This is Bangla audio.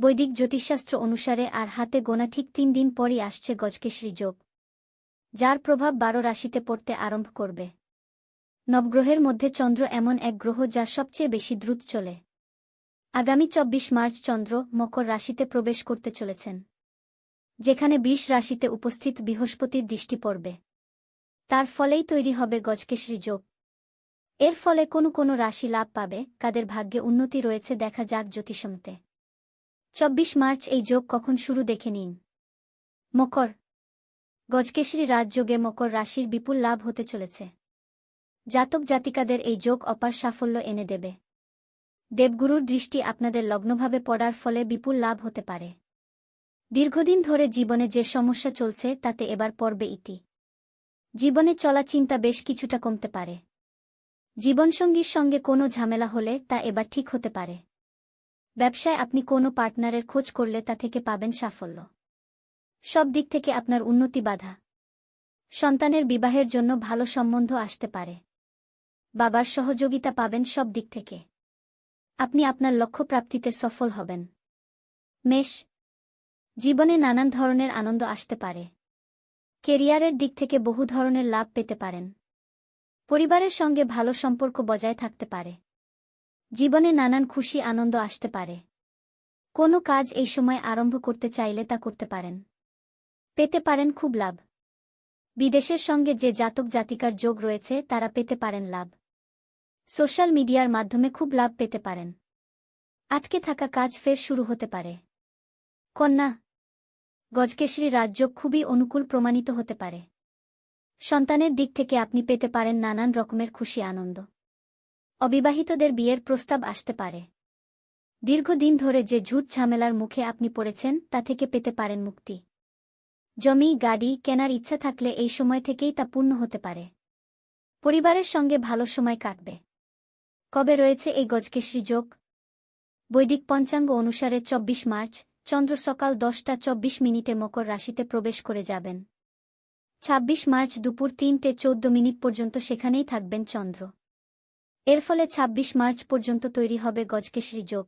বৈদিক জ্যোতিষশাস্ত্র অনুসারে আর হাতে গোনা ঠিক তিন দিন পরই আসছে গজকেশরী যোগ, যার প্রভাব বারো রাশিতে পড়তে আরম্ভ করবে। নবগ্রহের মধ্যে চন্দ্র এমন এক গ্রহ যা সবচেয়ে বেশি দ্রুত চলে। আগামী চব্বিশ মার্চ চন্দ্র মকর রাশিতে প্রবেশ করতে চলেছেন, যেখানে বিশ রাশিতে উপস্থিত বৃহস্পতির দৃষ্টি পড়বে। তার ফলেই তৈরি হবে গজকেশরী যোগ। এর ফলে কোনো কোনো রাশি লাভ পাবে, কাদের ভাগ্যে উন্নতি রয়েছে দেখা যাক জ্যোতিষমতে। চব্বিশ মার্চ এই যোগ কখন শুরু দেখে নিন। মকর। গজকেশরী রাজযোগে মকর রাশির বিপুল লাভ হতে চলেছে। জাতক জাতিকাদের এই যোগ অপার সাফল্য এনে দেবে। দেবগুরুর দৃষ্টি আপনাদের লগ্নভাবে পড়ার ফলে বিপুল লাভ হতে পারে। দীর্ঘদিন ধরে জীবনে যে সমস্যা চলছে, তাতে এবার পর্বে ইতি। জীবনে চলা চিন্তা বেশ কিছুটা কমতে পারে। জীবনসঙ্গীর সঙ্গে কোনো ঝামেলা হলে তা এবার ঠিক হতে পারে। ব্যবসায় আপনি কোনো পার্টনারের খোঁজ করলে তা থেকে পাবেন সাফল্য। সব দিক থেকে আপনার উন্নতি বাধা। সন্তানের বিবাহের জন্য ভালো সম্বন্ধ আসতে পারে। বাবার সহযোগিতা পাবেন সব দিক থেকে। আপনি আপনার লক্ষ্য প্রাপ্তিতে সফল হবেন। মেষ, জীবনে নানান ধরনের আনন্দ আসতে পারে। কেরিয়ারের দিক থেকে বহু ধরনের লাভ পেতে পারেন। পরিবারের সঙ্গে ভালো সম্পর্ক বজায় থাকতে পারে। জীবনে নানান খুশি আনন্দ আসতে পারে। কোনো কাজ এই সময় আরম্ভ করতে চাইলে তা করতে পারেন। পেতে পারেন খুব লাভ। বিদেশের সঙ্গে যে জাতক জাতিকার যোগ রয়েছে, তারা পেতে পারেন লাভ। সোশ্যাল মিডিয়ার মাধ্যমে খুব লাভ পেতে পারেন। আটকে থাকা কাজ ফের শুরু হতে পারে। কন্যা, গজকেশরী রাজযোগ খুবই অনুকূল প্রমাণিত হতে পারে। সন্তানের দিক থেকে আপনি পেতে পারেন নানান রকমের খুশি আনন্দ। অবিবাহিতদের বিয়ের প্রস্তাব আসতে পারে। দীর্ঘদিন ধরে যে ঝুট ঝামেলার মুখে আপনি পড়েছেন, তা থেকে পেতে পারেন মুক্তি। জমি, গাড়ি, কেনার ইচ্ছা থাকলে এই সময় থেকেই তা পূর্ণ হতে পারে। পরিবারের সঙ্গে ভালো সময় কাটবে। কবে রয়েছে এই গজকেশরী যোগ? বৈদিক পঞ্চাঙ্গ অনুসারে চব্বিশ মার্চ, চন্দ্র সকাল দশটা চব্বিশ মিনিটে মকর রাশিতে প্রবেশ করে যাবেন। ২৬ মার্চ দুপুর তিনটে চোদ্দ মিনিট পর্যন্ত সেখানেই থাকবেন চন্দ্র। এর ফলে ২৬ মার্চ পর্যন্ত তৈরি হবে গজকেশরী যোগ।